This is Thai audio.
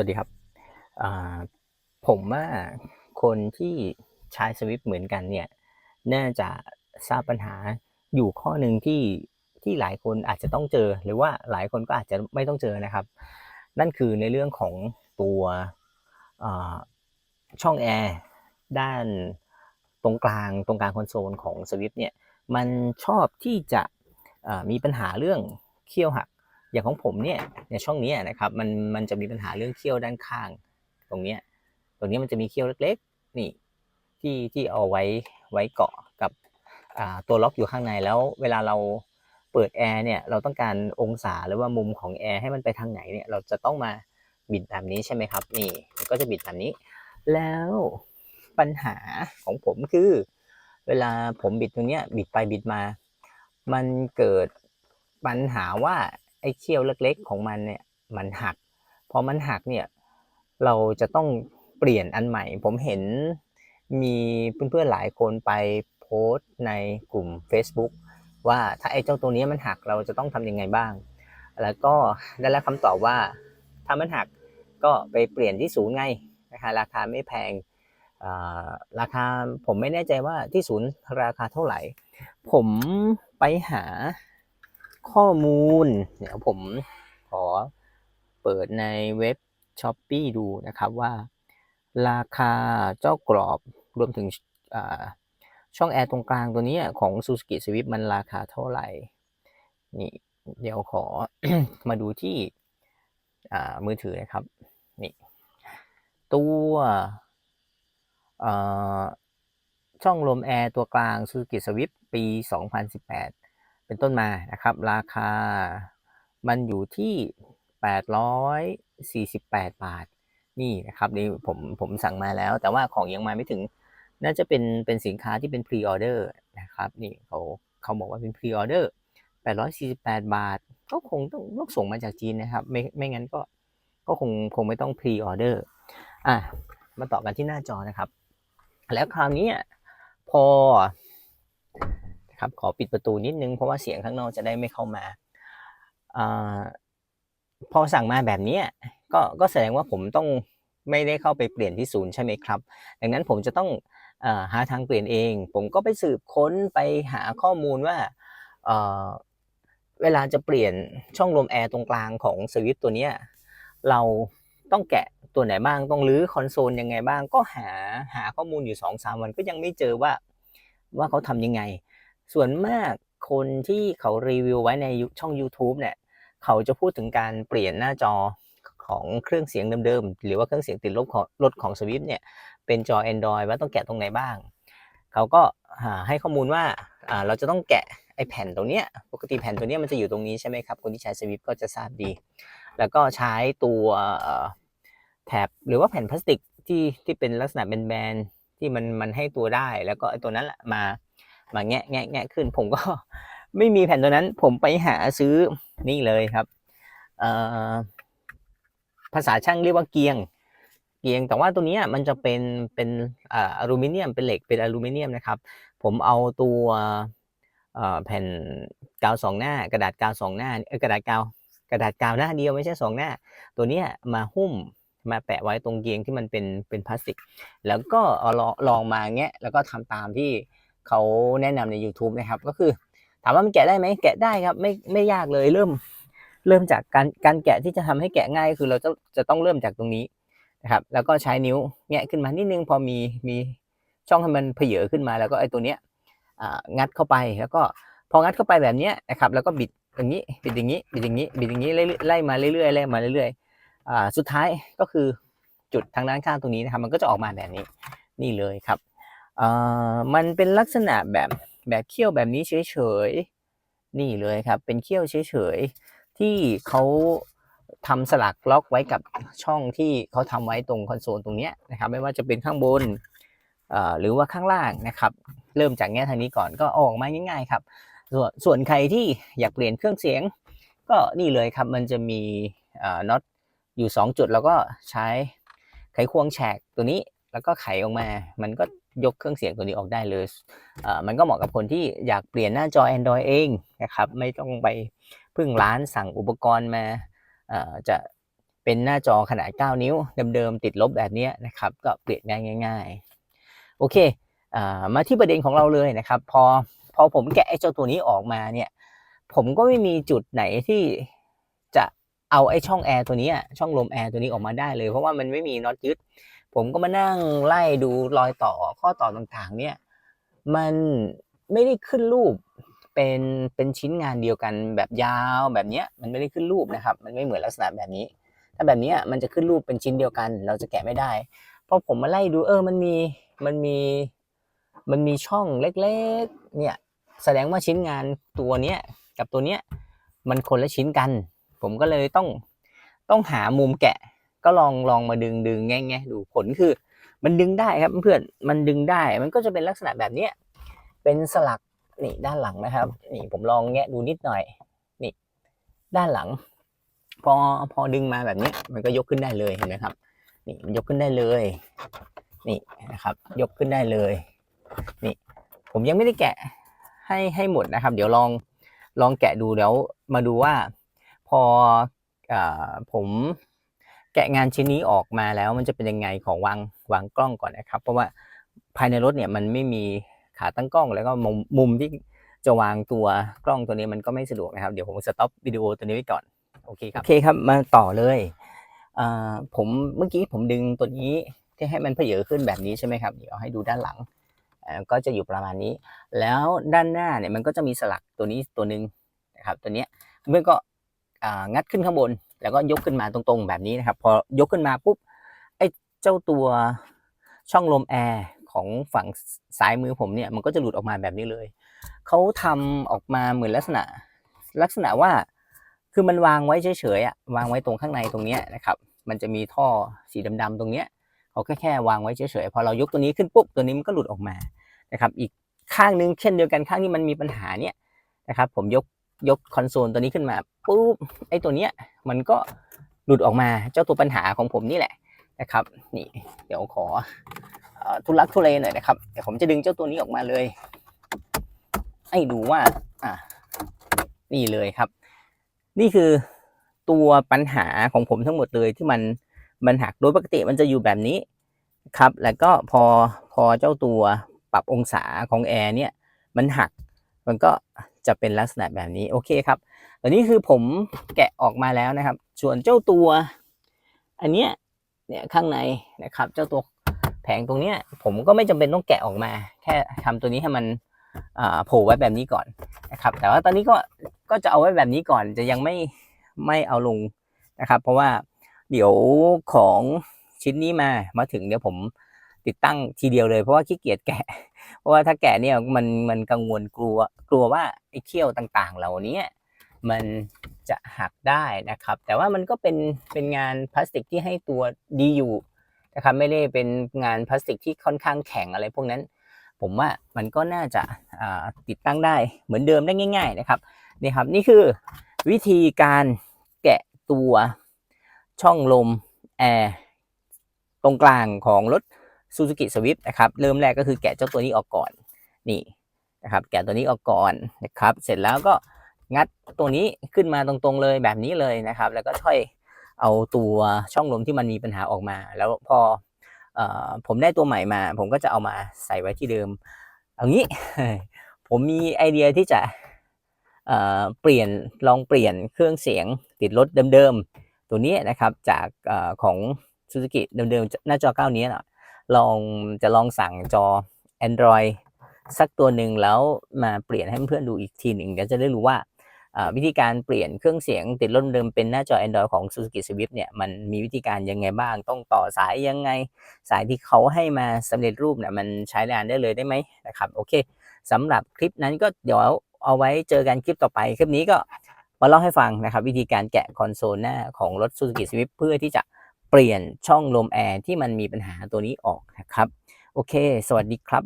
วัสดีครับ ผมว่าคนที่ใช้สวิฟเหมือนกันเนี่ย น่าจะทราบปัญหาอยู่ข้อหนึ่งที่ที่หลายคนอาจจะต้องเจอ หรือว่าหลายคนก็อาจจะไม่ต้องเจอนะครับ นั่นคือในเรื่องของตัวช่องแอร์ด้านตรงกลางตรงกลางคอนโซลของสวิฟเนี่ย มันชอบที่จะมีปัญหาเรื่องเขี้ยวหัก อย่างของผมเนี่ยในช่องนี้นะครับมันมันจะมีปัญหาเรื่องเขี้ยวด้านข้าง ตรงเนี้ยตรงนี้มันจะมีเขี้ยวเล็กๆนี่ที่ที่เอาไว้ไว้เกาะกับตัวล็อกอยู่ข้างในแล้ว เวลาเราเปิดแอร์เนี่ยเราต้องการองศาหรือว่ามุมของแอร์ให้มันไปทางไหนเนี่ยเราจะต้องมาบิดแบบนี้ใช่ไหมครับนี่มันก็จะบิดแบบนี้ แล้วปัญหาของผมคือ เวลาผมบิดตรงเนี้ยบิดไปบิดมา มันเกิดปัญหาว่า ไอ้เขี้ยวเล็ก ๆ ของมันเนี่ยมันหักพอมันหักเนี่ยเราจะต้องเปลี่ยนอันใหม่ ผมเห็นมีเพื่อนๆหลายคนไปโพสต์ในกลุ่ม Facebook ว่าถ้าไอ้เจ้าตัวนี้มันหักเราจะต้องทำยังไงบ้าง แล้วก็ได้รับคำตอบว่าถ้ามันหักก็ไปเปลี่ยนที่ศูนย์ไงนะคะราคาไม่แพงราคาผมไม่แน่ใจว่าที่ศูนย์ราคาเท่าไหร่ ผมไปหา ข้อมูล เดี๋ยวผมขอเปิดในเว็บ s h อ p e e ดูนะครับว่า ราคาเจ้ากรอบรวมถึงช่องแอร์ตรงกลางตัวนี้ของ Suzuki Swift มันราคาเท่าไหร่ นี่เดี๋ยวขอมาดูที่มือถือนะครับ นี่ตัวช่องลมแอร์ตัวกลาง Suzuki Swift ปี 2018 เป็นต้นมานะครับ ราคามันอยู่ที่ 848 บาท นี่นะครับนี่ผมผมสั่งมาแล้ว แต่ว่าของยังมาไม่ถึง น่าจะเป็นเป็นสินค้าที่เป็นพรีออเดอร์นะครับนี่เขาเขาบอกว่าเป็นพรีออเดอร์848 บาท ก็คงต้องต้องส่งมาจากจีนนะครับ ไม่ไม่งั้นก็ก็คงคงไม่ต้องพรีออเดอร์อะมาต่อกันที่หน้าจอนะครับ แล้วคราวนี้พอ ครับขอปิดประตูนิดนึงเพราะว่าเสียงข้างนอกจะได้ไม่เข้ามาอพอสั่งมาแบบนี้ก็ก็แสดงว่าผมต้องไม่ได้เข้าไปเปลี่ยนที่ศูนย์ใช่ไหมครับ ดังนั้นผมจะต้องอหาทางเปลี่ยนเอง ผมก็ไปสืบค้นไปหาข้อมูลว่าเเวลาจะเปลี่ยนช่องลมแอร์ตรงกลางของสวิตตัวนี้เราต้องแกะตัวไหนบ้างต้องรื้อคอนโซลยังไงบ้าง ก็หาหาข้อมูลอยู่2อสวันก็ยังไม่เจอว่าว่าเขาทำยังไง ส่วนมากคนที่เขารีวิวไว้ในช่อง YouTube เนี่ย เขาจะพูดถึงการเปลี่ยนหน้าจอของเครื่องเสียงเดิมๆ หรือว่าเครื่องเสียงติดลบของรถของสวิฟเนี่ย เป็นจอ Android ว่าต้องแกะตรงไหนบ้าง เขาก็ให้ข้อมูลว่าเราจะต้องแกะไอแผ่นตรงเนี้ย ปกติแผ่นตัวเนี้ยมันจะอยู่ตรงนี้ใช่ไหมครับ คนที่ใช้สวิฟก็จะทราบดี แล้วก็ใช้ตัวแถบหรือว่าแผ่นพลาสติกที่ที่เป็นลักษณะเป็นแบนที่มันมันให้ตัวได้ แล้วก็ไอตัวนั้นแหละมา มาแงะแงะแงะขึ้น ผมก็ไม่มีแผ่นตัวนั้น ผมไปหาซื้อนี่เลยครับภาษาช่างเรียกว่าเกียง เกียง แต่ว่าตัวนี้มันจะเป็นเป็นอลูมิเนียม เป็นเหล็ก เป็นอลูมิเนียมนะครับ ผมเอาตัวแผ่นกาวสองหน้า กระดาษกาวสองหน้ากระดาษกาว กระดาษกาวหน้าเดียวไม่ใช่สองหน้า ตัวนี้มาหุ้มมาแปะไว้ตรงเกียงที่มันเป็นเป็นพลาสติก แล้วก็เอาลองมาเงี้ย แล้วก็ทำตามที่ เขาแนะนำใน YouTube นะครับ ก็คือ ถามว่ามันแกะได้ไหมแกะได้ครับ ไม่ไม่ยากเลยเริ่ม เริ่มจากการการแกะที่จะทำให้แกะง่ายคือเราจะจะต้องเริ่มจากตรงนี้นะครับ แล้วก็ใช้นิ้วแงะขึ้นมานิดนึงพอมีมีช่องให้มันเพเยอขึ้นมา แล้วก็ไอ้ตัวเนี้ยงัดเข้าไปแล้วก็พองัดเข้าไปแบบนี้นะครับแล้วก็บิดอย่างนี้บิดอย่างนี้บิดอย่างนี้บิดอย่างนี้ไล่มาเรื่อยๆไล่มาเรื่อยๆสุดท้ายก็คือจุดทางด้านข้างตรงนี้นะครับ มันก็จะออกมาแบบนี้นี่เลยครับ มันเป็นลักษณะแบบแบบเขี้ยวแบบนี้เฉยๆ นี่เลยครับ เป็นเขี้ยวเฉยๆ ที่เขาทำสลักล็อกไว้กับช่องที่เขาทำไว้ตรงคอนโซลตรงนี้นะครับ ไม่ว่าจะเป็นข้างบนหรือว่าข้างล่างนะครับ เริ่มจากแง่ทางนี้ก่อนก็ออกมาง่าย ๆ ครับ ส่วนส่วนใครที่อยากเปลี่ยนเครื่องเสียง ก็นี่เลยครับมันจะมีน็อตอยู่ 2 จุดแล้วก็ใช้ไขควงแฉกตัวนี้ แล้วก็ไขออกมา มันก็ยกเครื่องเสียงตัวนี้ออกได้เลยมันก็เหมาะกับคนที่อยากเปลี่ยนหน้าจอ Android เองนะครับ ไม่ต้องไปพึ่งร้านสั่งอุปกรณ์มาจะเป็นหน้าจอขนาด 9 นิ้ว เดิมๆ ติดลบแบบนี้นะครับ ก็เปลี่ยนง่ายง่ายๆโอเคอ่ามาที่ประเด็นของเราเลยนะครับ พอพอผมแกะไอ้เจ้าตัวนี้ออกมาเนี่ย ผมก็ไม่มีจุดไหนที่จะเอาไอ้ช่องแอร์ตัวนี้อะช่องลมแอร์ตัวนี้ออกมาได้เลย เพราะว่ามันไม่มีน็อตยึด ผมก็มานั่งไล่ดูรอยต่อข้อต่อต่างๆ เนี่ย มันไม่ได้ขึ้นรูปเป็นเป็นชิ้นงานเดียวกันแบบยาวแบบเนี้ยมันไม่ได้ขึ้นรูปนะครับ มันไม่เหมือนลักษณะแบบนี้ ถ้าแบบนี้มันจะขึ้นรูปเป็นชิ้นเดียวกัน เราจะแกะไม่ได้พอผมมาไล่ดูเออมันมีมันมีมันมีช่องเล็กๆเนี่ยแสดงว่าชิ้นงานตัวเนี้ยกับตัวเนี้ยมันคนละชิ้นกัน ผมก็เลยต้องต้องหามุมแกะ ก็ลองลองมาดึงดึงแง่แง่ดูผลคือ มันดึงได้ครับเพื่อนมันดึงได้มันก็จะเป็นลักษณะแบบเนี้ยเป็นสลักนี่ด้านหลังนะครับ นี่ผมลองแงะดูนิดหน่อย นี่ด้านหลัง พอพอดึงมาแบบนี้ มันก็ยกขึ้นได้เลยเห็นไหมครับ นี่มันยกขึ้นได้เลย นี่นะครับ ยกขึ้นได้เลย นี่ ผมยังไม่ได้แกะให้ให้หมดนะครับ เดี๋ยวลองลองแกะดูแล้วมาดูว่า พออผม แกะงานชิ้นนี้ออกมาแล้วมันจะเป็นยังไงของวางวางกล้องก่อนนะครับ เพราะว่าภายในรถเนี่ยมันไม่มีขาตั้งกล้องแล้วก็มุมมุมที่จะวางตัวกล้องตัวนี้มันก็ไม่สะดวกนะครับ เดี๋ยวผมสต็อปวิดีโอตัวนี้ไว้ก่อนโอเคครับโอเคครับมาต่อเลยอ่าผมเมื่อกี้ผมดึงตัวนี้ที่ให้มันเพเยอขึ้นแบบนี้ใช่ไหมครับเดี๋ยวให้ดูด้านหลังอ่าก็จะอยู่ประมาณนี้ แล้วด้านหน้าเนี่ยมันก็จะมีสลักตัวนี้ตัวหนึ่งนะครับตัวเนี้ยเมื่อก็อ่างัดขึ้นข้างบน แล้วก็ยกขึ้นมาตรงๆแบบนี้นะครับ พอยกขึ้นมาปุ๊บไอ้เจ้าตัวช่องลมแอร์ของฝั่งซ้ายมือผมเนี่ยมันก็จะหลุดออกมาแบบนี้เลย เขาทำออกมาเหมือนลักษณะลักษณะว่าคือมันวางไว้เฉยๆอะวางไว้ตรงข้างในตรงเนี้ยนะครับ มันจะมีท่อสีดำๆตรงเนี้ยเขาแค่แค่วางไว้เฉยๆพอเรายกตัวนี้ขึ้นปุ๊บตัวนี้มันก็หลุดออกมานะครับ อีกข้างนึงเช่นเดียวกันข้างที่มันมีปัญหาเนี่ยนะครับ ผมยกยกคอนโซลตัวนี้ขึ้นมาปุ๊บไอ้ตัวเนี้ย มันก็หลุดออกมาเจ้าตัวปัญหาของผมนี่แหละนะครับ นี่เดี๋ยวขอทุลักทุเลหน่อยนะครับเดี๋ยวผมจะดึงเจ้าตัวนี้ออกมาเลย ให้ดูว่าอะนี่เลยครับ นี่คือตัวปัญหาของผมทั้งหมดเลยที่มันมันหักโดยปกติมันจะอยู่แบบนี้ครับ แล้วก็พอพอเจ้าตัวปรับองศาของแอร์เนี่ยมันหักมันก็จะเป็นลักษณะแบบนี้โอเคครับ อันนี้คือผมแกะออกมาแล้วนะครับ ส่วนเจ้าตัว อันเนี้ยเนี่ยข้างในนะครับ เจ้าตัวแผงตรงเนี้ย ผมก็ไม่จำเป็นต้องแกะออกมา แค่ทำตัวนี้ให้มันโผล่ไว้แบบนี้ก่อนนะครับ แต่ว่าตอนนี้ก็ก็จะเอาไว้แบบนี้ก่อนจะยังไม่ไม่เอาลงนะครับ เพราะว่าเดี๋ยวของชิ้นนี้มามาถึงเดี๋ยวผมติดตั้งทีเดียวเลยเพราะว่าขี้เกียจแกะ เพราะว่าถ้าแกะเนี่ยมันมันกังวลกลัวกลัวว่าไอ้เขี้ยวต่างๆ เหล่านี้ มันจะหักได้นะครับ แต่ว่ามันก็เป็นเป็นงานพลาสติกที่ให้ตัวดีอยู่นะครับไม่ได้เป็นงานพลาสติกที่ค่อนข้างแข็งอะไรพวกนั้น ผมว่ามันก็น่าจะติดตั้งได้เหมือนเดิมได้ง่าย ๆ นะครับนี่ครับนี่คือวิธีการแกะตัวช่องลมแอร์ตรงกลางของรถ Suzuki Swift นะครับเริ่มแรกก็คือแกะเจ้าตัวนี้ออกก่อนนี่นะครับ แกะตัวนี้ออกก่อนนะครับ เสร็จแล้วก็ งัดตัวนี้ขึ้นมาตรงๆเลยแบบนี้เลยนะครับ แล้วก็ช่อยเอาตัวช่องลมที่มันมีปัญหาออกมา แล้วพอผมได้ตัวใหม่มา ผมก็จะเอามาใส่ไว้ที่เดิมเอางี้ ผมมีไอเดียที่จะเปลี่ยนลองเปลี่ยนเครื่องเสียงติดรถเดิมๆ ตัวนี้นะครับจากอของ Suzuki เดิมๆ หน้าจอ 9 นี้นะลองจะลองสั่งจอ Android สักตัวหนึ่งแล้วมาเปลี่ยนให้เพื่อนดูอีกทีหนึ่งเดี๋ยวจะได้รู้ว่า วิธีการเปลี่ยนเครื่องเสียงติดรถเดิมเป็นหน้าจอ Android ของ Suzuki Swift เนี่ยมันมีวิธีการยังไงบ้าง ต้องต่อสายยังไง สายที่เขาให้มาสำเร็จรูปเนี่ยมันใช้งานได้เลยได้ไหมนะครับโอเคสำหรับคลิปนั้นก็เดี๋ยวเอาไว้เจอกันคลิปต่อไปคลิปนี้ก็มาเล่าให้ฟังนะครับ วิธีการแกะคอนโซลหน้าของรถ Suzuki Swift เพื่อที่จะเปลี่ยนช่องลมแอร์ที่มันมีปัญหาตัวนี้ออกนะครับ โอเค สวัสดีครับ